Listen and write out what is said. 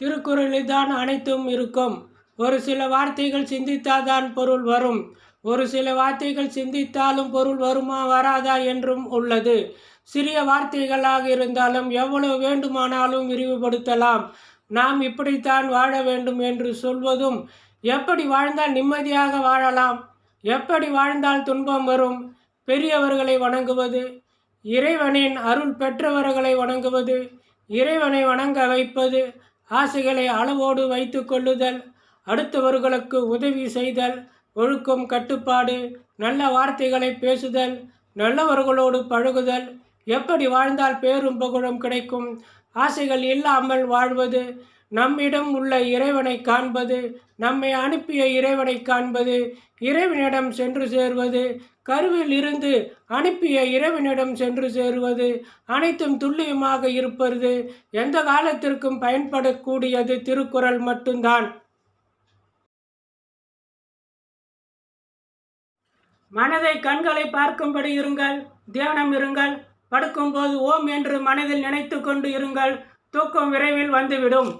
திருக்குறளில் தான் அனைத்தும் இருக்கும். ஒரு சில வார்த்தைகள் சிந்தித்தாதான் பொருள் வரும். ஒரு சில வார்த்தைகள் சிந்தித்தாலும் பொருள் வருமா வராதா என்றும் உள்ளது. சிறிய வார்த்தைகளாக இருந்தாலும் எவ்வளவு வேண்டுமானாலும் விரிவுபடுத்தலாம். நாம் இப்படித்தான் வாழ வேண்டும் என்று சொல்வதும் எப்படி வாழ்ந்தால் நிம்மதியாக வாழலாம்? எப்படி வாழ்ந்தால் துன்பம் வரும்? பெரியவர்களை வணங்குவது இறைவனின் அருள் பெற்றவர்களை வணங்குவது இறைவனை வணங்க வைப்பது ஆசைகளை அளவோடு வைத்து கொள்ளுதல் அடுத்தவர்களுக்கு உதவி செய்தல் ஒழுக்கம் கட்டுப்பாடு நல்ல வார்த்தைகளை பேசுதல் நல்லவர்களோடு பழகுதல் எப்படி வாழ்ந்தால் பேரும் புகழும் கிடைக்கும் ஆசைகள் இல்லாமல் வாழ்வது நம்மிடம் உள்ள இறைவனை காண்பது நம்மை அனுப்பிய இறைவனை காண்பது இறைவனிடம் சென்று சேர்வது கருவில் இருந்து அனுப்பிய இறைவனிடம் சென்று சேருவது அனைத்தும் துல்லியமாக இருப்பது எந்த காலத்திற்கும் பயன்படக்கூடியது திருக்குறள் மட்டும்தான். மனதை கண்களை பார்க்கும்படி இருங்கள் தியானம் இருங்கள் படுக்கும்போது ஓம் என்று மனதில் நினைத்து கொண்டு இருங்கள் தூக்கம் விரைவில் வந்துவிடும்.